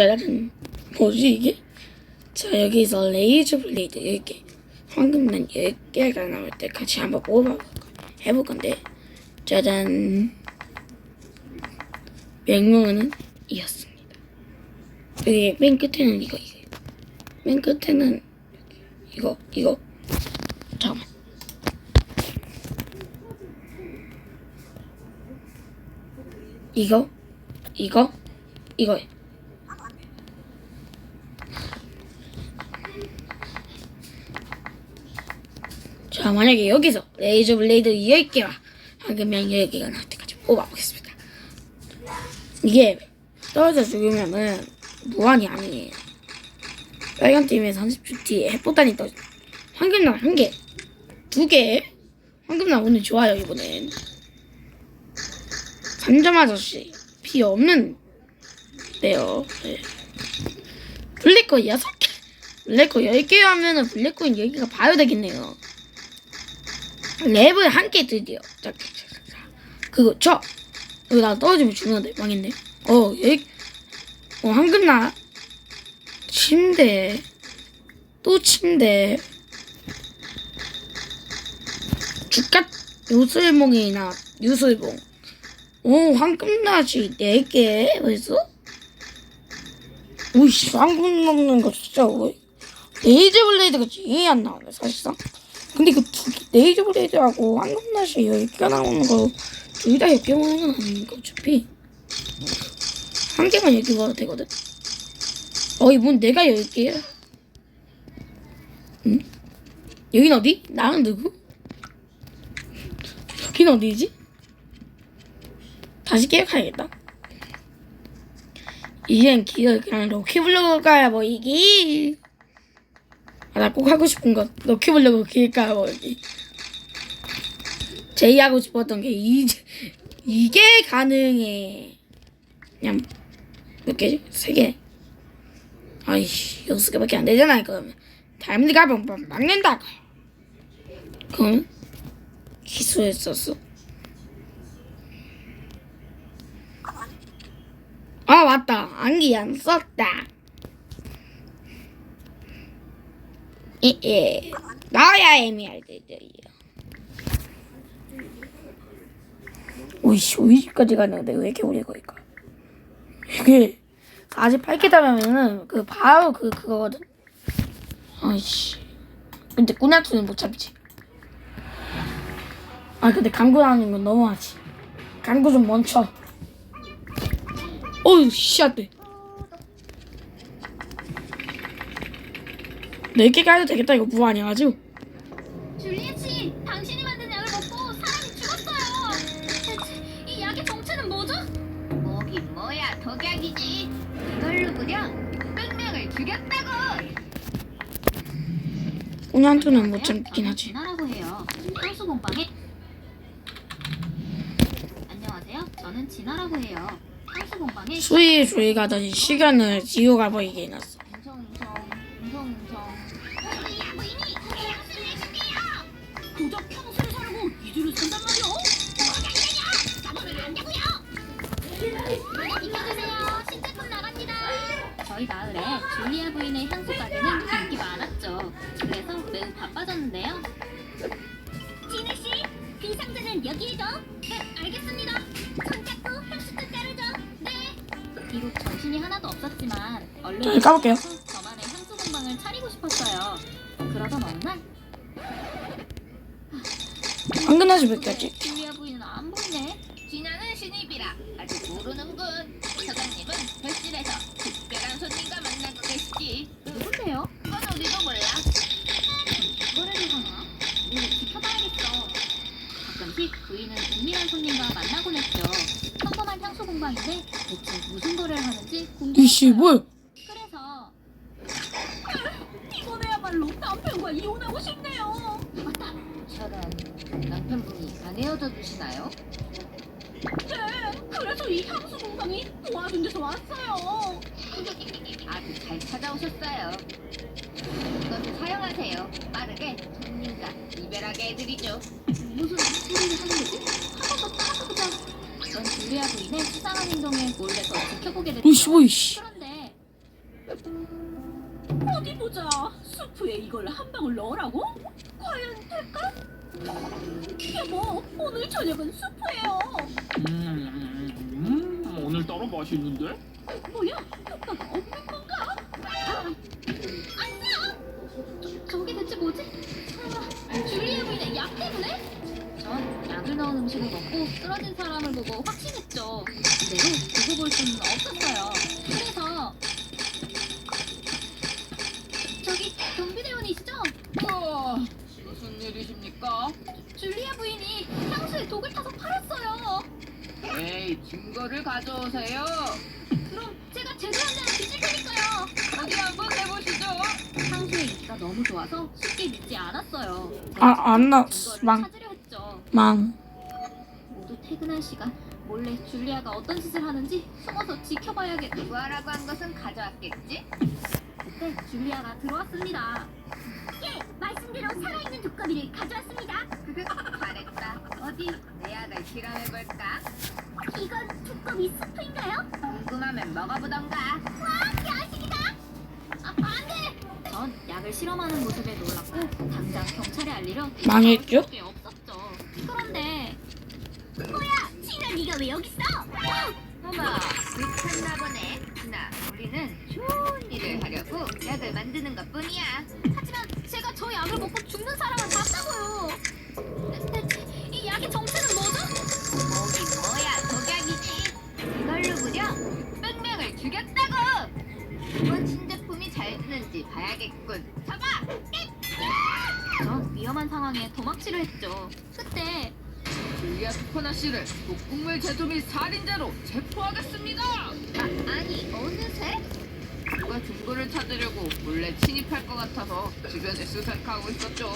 짜잔. 뭐지 이게? 자 여기서 레이저 블레이드 10개 황금난 10개가 나올 때까지 한번 뽑아 해볼 건데. 짜잔. 명령어는 이었습니다. 여기 맨 끝에는 이거 이거 맨 끝에는 이거 이거. 잠깐만. 이거? 이거? 이거 자 만약에 여기서 레이저 블레이드 10개와 황금양 10개가 나올 때까지 뽑아보겠습니다. 이게 떨어져 죽으면은 무한이 아니에요. 빨간 팀에 30초 뒤에 햇보단이 떠 황금남 한개. 두개. 황금남 오늘 좋아요 이번엔. 3점 아저씨 피 없는 네요. 네. 블랙코인 6개. 블랙코인 10개 하면은 블랙코인 10개가 봐야 되겠네요 랩을 한 개 드디어. 자, 자, 자, 자. 그거 저 여기 나 떨어지면 죽는데 망했네. 어 여기 어 황금나. 침대. 또 침대. 죽갓 요술봉이나 유술봉 오 황금나시 4개? 벌써? 오이씨 황금 먹는 거 진짜 왜? 레이저 블레이드가 제일 안 나오네 사실상 근데 그 블레이드하고 황금나시 10개가 나오는 거 둘다 10개 먹는 건 아니니까 어차피 한 개만 10개 먹어도 되거든 어이 뭔 내가 10개야 응? 여긴 어디? 나는 누구? 여긴 어디지? 다시 기억해야겠다 이젠 기억 그냥 까야 뭐 이기 아, 나 꼭 하고 싶은 거 럭키블럭을 길까 뭐 이기 제일 하고 싶었던 게 이, 이게 가능해. 그냥 몇 개지? 세 개. 아이씨 여섯 개밖에 안 되잖아 그러면 다이아몬드 가면 막- 막는다고. 그럼 기수했었어? 아 맞다. 안기 안 썼다 예 예. 나야 애매할 때들이요. 오이씨 오이까지 가는데 왜 이렇게 오래 걸릴까? 이게 48개 타면은 그 바로 그 그거거든? 아이씨. 근데 꾸나투는 못 잡지. 아 근데 강구 나는 건 너무하지. 강구 좀 멈춰. 어우 씨앗돼 네개 가도 되겠다 이거 무한이야 아주 줄리엣 씨, 당신이 만든 약을 먹고 사람이 죽었어요. 대체 이 약의 정체는 뭐죠? 뭐긴 뭐야, 독약이지. 이걸로 그냥 600명을 죽였다고. 꾸나투는 못 잡긴 하지 진아라고 해요. 향수 공방에 안녕하세요. 저는 진아라고 해요. 향수 공방에 수위 조이가 다시 시간을 지우가 버리게 해놨어 저희 마을에 줄리아 부인의 향수 가게는 인기 많았죠 그래서 매우 바빠졌는데요 진우 씨 그 상자는 여기에 줘 네, 알겠습니다 손 잡고 향수도 자르죠 네 비록 정신이 하나도 없었지만 얼른 자, 까볼게요. 저만의 향수 공방을 차리고 싶었어요. 그러던 어느 날 황금나시 몇 개지? 줄리아 부인은 안 보이네. 진아는 신입이라 아직 모르는군. 사장님은 별실에서 공방인데 대체 무슨 거래를 하는지 궁금했어요. 뭐야 그래서 이번에야말로 남편과 이혼하고 싶네요. 맞다. 저는 남편분이 안 헤어져 주시나요? 네. 그래서 이 향수 공방이 도와준 데서 왔어요. 아주 잘 찾아오셨어요. 이것을 사용하세요. 빠르게 손님과 이별하게 해드리죠. 무슨 소리를 하는 거지? 한 번더 따라가 전 줄리아 부인의 수상한 행동을 몰래 더 지켜보게 됐죠. 이씨 뭐 이씨 그런데 어디 보자. 수프에 이걸 한 방울 넣으라고? 과연 될까? 여보, 오늘 저녁은 수프예요. 음, 음, 오늘따라 맛있는데? 뭐야? 아, 안 나, 증거를 망, 찾으려 했죠. 망. 모두 퇴근할 시간 몰래 줄리아가 어떤 짓을 하는지 숨어서 지켜봐야겠다. 구하라고 한 것은 가져왔겠지? 그때 줄리아가 들어왔습니다. 예, 말씀대로 살아있는 두꺼비를 가져왔습니다. 잘했다. 어디 내 약을 실험해볼까? 이건 두꺼비 스프인가요? 궁금하면 먹어보던가. 와, 야식이다! 아, 안 돼! 전 약을 실험하는 모습에 놀랐고 당장 경찰에 알리려 망했죠? 수밖에 없었죠. 그런데 뭐야? 진아 네가 왜 여기 있어? 어머, 미쳤나 보네. 나, 우리는 좋은 일을 하려고 약을 만드는 것뿐이야. 하지만 제가 저 약을 먹고 죽는 사람을 봤다고요. 대- 이 약의 정체는 뭐죠? 뭐긴 뭐야, 독약이지. 이걸로 무려 600명을 죽였다고! 이번 신제 뜨는지 봐야겠군. 잡아! 전 위험한 상황에 도망치려 했죠. 그때 줄리아 스포나 씨를 독극물 제조 및 살인자로 체포하겠습니다! 아, 아니, 어느새? 누가 증거를 찾으려고 몰래 침입할 것 같아서 주변에 수색하고 있었죠.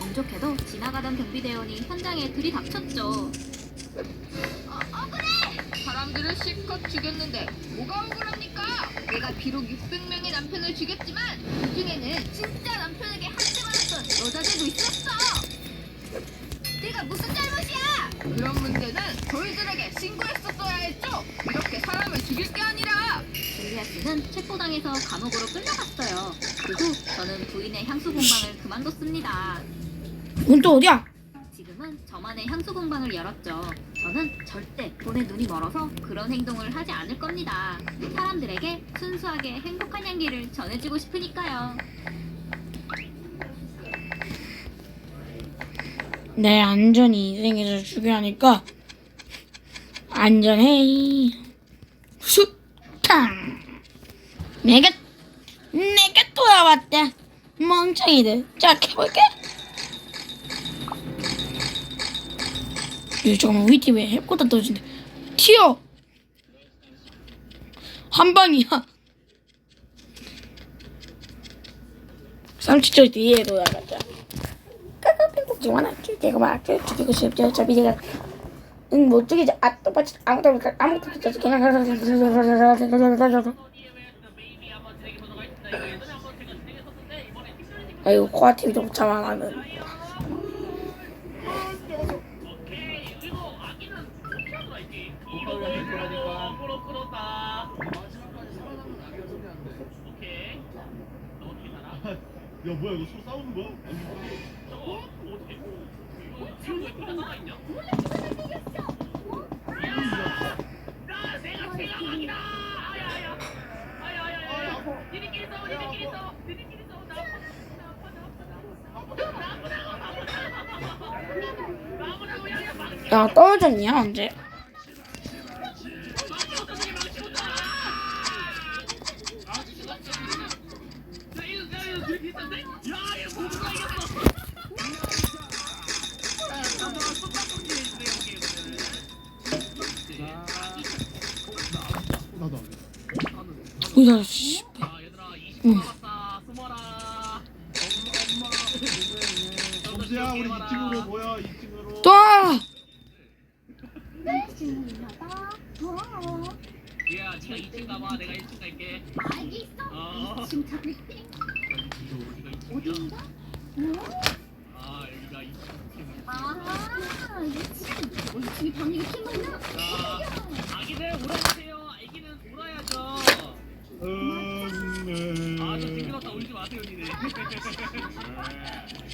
운 좋게도 지나가던 경비대원이 현장에 들이닥쳤죠. 사람들을 실컷 죽였는데 뭐가 억울합니까? 내가 비록 600명의 남편을 죽였지만 그 중에는 진짜 남편에게 한대 맞았던 여자들도 있었어. 내가 무슨 잘못이야? 그런 문제는 저희들에게 신고했었어야 했죠. 이렇게 사람을 죽일 게 아니라. 줄리아 씨는 체포당해서 감옥으로 끌려갔어요. 그리고 저는 부인의 향수 공방을 그만뒀습니다. 이건 또 어디야? 지금은 저만의 향수 공방을 열었죠. 저는 절대 돈에 눈이 멀어서 그런 행동을 하지 않을 겁니다. 사람들에게 순수하게 행복한 향기를 전해주고 싶으니까요. 내 안전이 인생에서 중요하니까 안전해 수탕 내가 내가 돌아왔다 멍청이들 자 켜볼게 이거 잠깐만 우리 팀에 해코다 떨어진대 튀어 한 방이야 삼치절 뒤에 돌아가자 꼭 하나 죽이고 막 죽이고 싶죠 어차피 제가 응못 죽이지 아 똑같이 아무도 아무것도 못 죽이지 그냥 아이고 코아티비 좀 참아 나는 야 뭐야 이거 소 싸우는 거야? 야 떨어졌냐 언제 나도 뭐야 씨 응.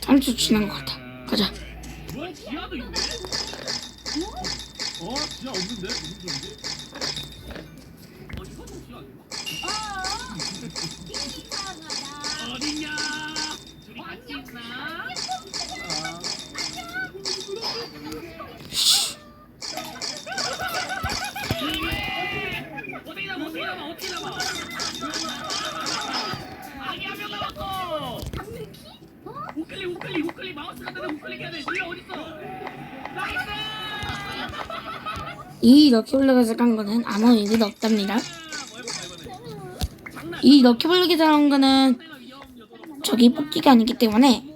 3초 지난 것 같아. 우클릭 우클릭. 마우스 같은데 우클릭 해야 돼. 니가 어딨어? 나이스! 이 럭키블럭에서 깐 거는 아무 일도 없답니다. 이 럭키블럭에서 간 거는 저기 뽑기가 아니기 때문에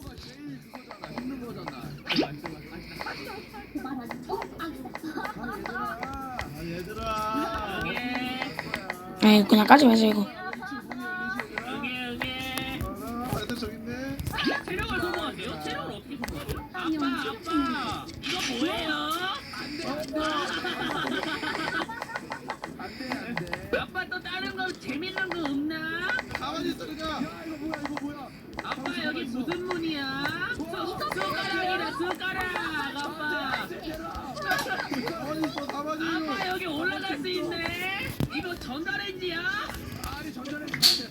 아 아이 그냥 까지 마시고 응애 응애 아 애들 저기 있네 체력을 소모하세요? 체력을 어떻게 소모하세요? 아빠 아빠 이거 뭐예요? 아빠 또 다른 거 재밌는 거 없나? 가만히 있어 그냥 야 이거 뭐야 이거 뭐야 아빠 여기 무슨 문이야? 수, 숟가락이다 숟가락 아빠 가만히 있어 가만히 아빠 여기 올라갈 수 있네 이거 전자레인지야? 아니 전자레인지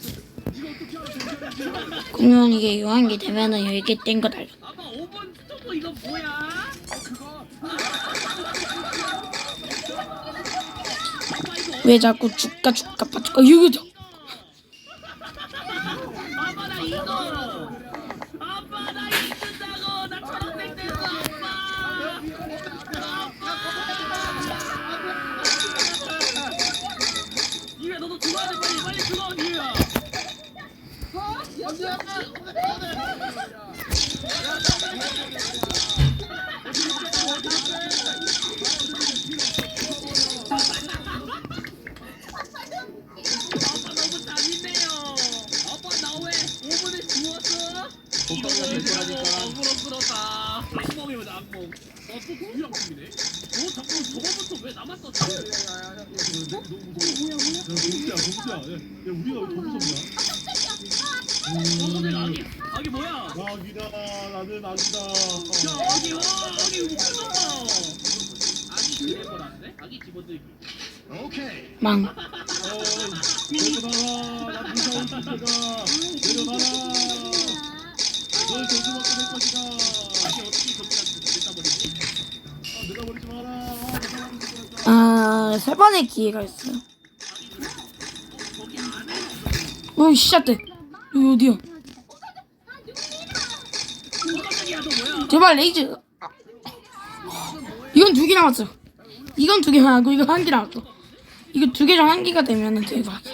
이거 어떻게 알아 전자레인지 공연 이게 요한기 되면은 이렇게 뗀 거다. 아빠 5번 스토브 이거 뭐야? 그거 아빠 이거 왜 자꾸 죽가 죽가 빠죽가 이거 어 망. 아 세 번의 기회가 있어요. 어이, 씨앗들. 여기 어디야? 어 제발 레이즈. 이건 두 개 남았어. 이건 두 개 남았고 이거 한 개 남았어. 이거 두 개 중 한 개가 되면은 대박이야.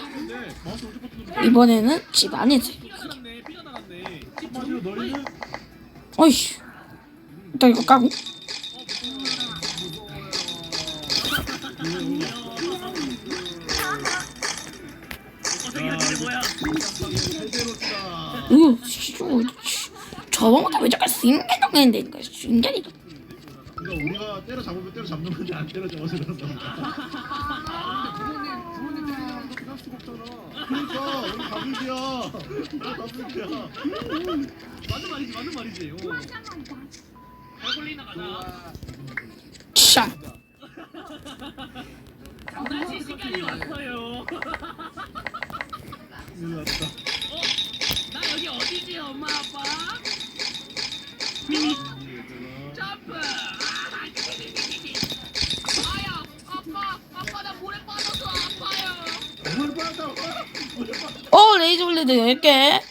이번에는 집 안이지. 어이씨. 일단 이거 까고. 씨, 저번보다 왜 자꾸 인간적인데 이거 인간이다. 그러니까 우리가 때려 잡으면 때려 잡는 건지 안 때려 잡아서 그런다 부모님 거 그럴 수가 없잖아. 그러니까 우리 가불기야 가불기야 맞는 말이지 맞는 말이지 어. 해골리나 가자 샷. 다시 시간이 왔어요 큰일 났다 어? 나 여기 어디지 엄마 아빠? 점프 아, 아야 아빠 아빠 나 물에 빠져서 아파요 물 받아 물 받아 어, 레이저 블레드 10개.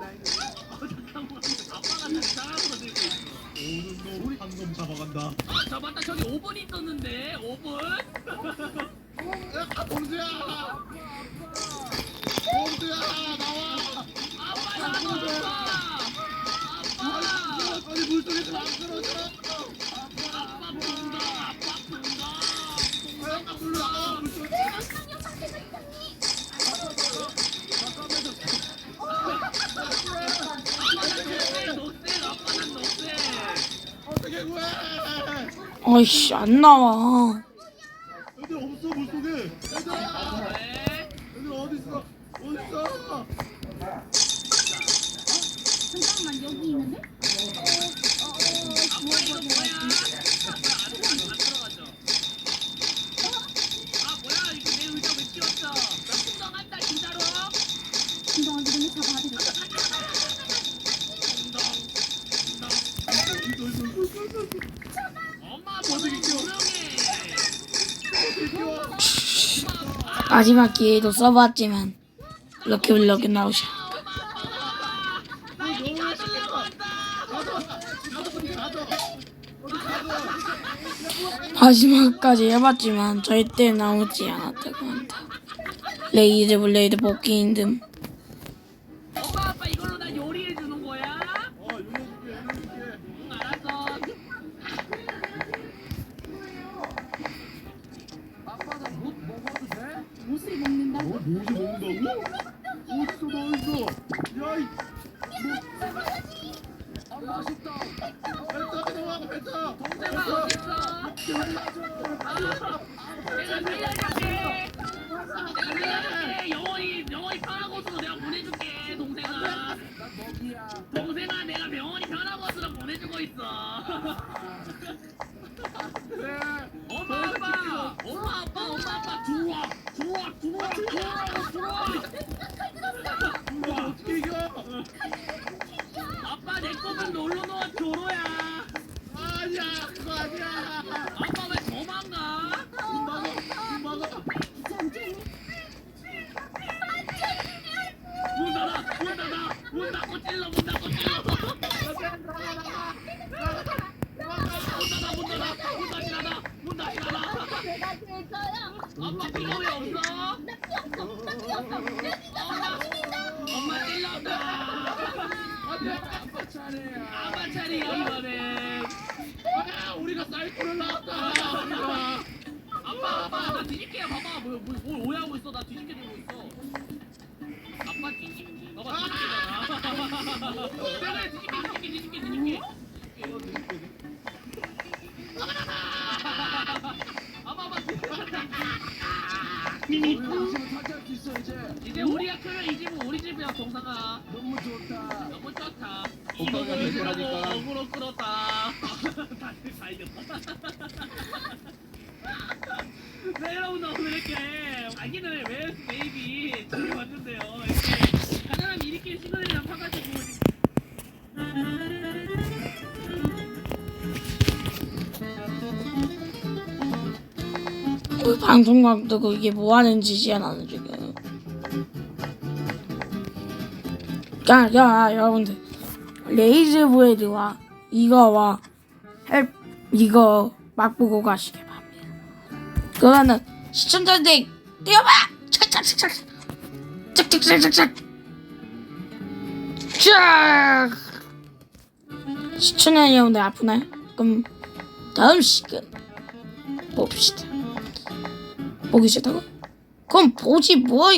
나이는? 어 잠깐만 아빠가 다 이상한 거 들고 있어 오는 놈한놈 잡아간다 아, 저 맞다. 저기 5분 있었는데. 5분? 야 봉수야 봉수야 나와 아빠 나 아빠. 아빠. 빨리 물속에서 안 끌어줘 아빠 분다. 아빠 분다. 아빠 불러 아이씨 안 나와. 여기 없어 물속에. 마지막 기회도 써봤지만 이렇게 나오셔. 마지막까지 해봤지만 절대 나오지 않았다고 한다. 레이드 블레이드 뽑기 힘듦. 영원히 영원히 편한 곳으로 내가 보내줄게 동생아. 동생아 내가 병원이 편한 곳으로 보내주고 있어. 엄마 아빠 내 꿈은 놀러 놓은 조로야. 아니야 그거 아니야. 아빠 왜 도망가? 문 막아 문 막아. 문 닫아 문 닫아 문 닫고 찔러 문 닫고 찔러. 문 닫아 문 닫아 문 다시 닫아 문 다시 닫아. 내가 될까요? 아빠 피가 왜 없어? 거 보여주려고 대결하니까. 어그로 끌었다 다, 다 이겼다 네 여러분들 오늘 이렇게 자기는 왜 베이비 저기 왔는데요 이렇게 가난한 미리끼리 시그널이랑 파가지고 그 방송 감독 이게 뭐 하는 짓이야 나는 지금. 야, 야, 여러분들. 레이즈 브레드와 이거와 헬, 이거 맛보고 가시길 바랍니다. 그거는 시청자들 뛰어봐! 착착착착! 착착착착착! 쫙! 시청자 여러분들 아프나요? 그럼 다음 시간 봅시다. 보기 싫다고? 그럼 보지 뭐.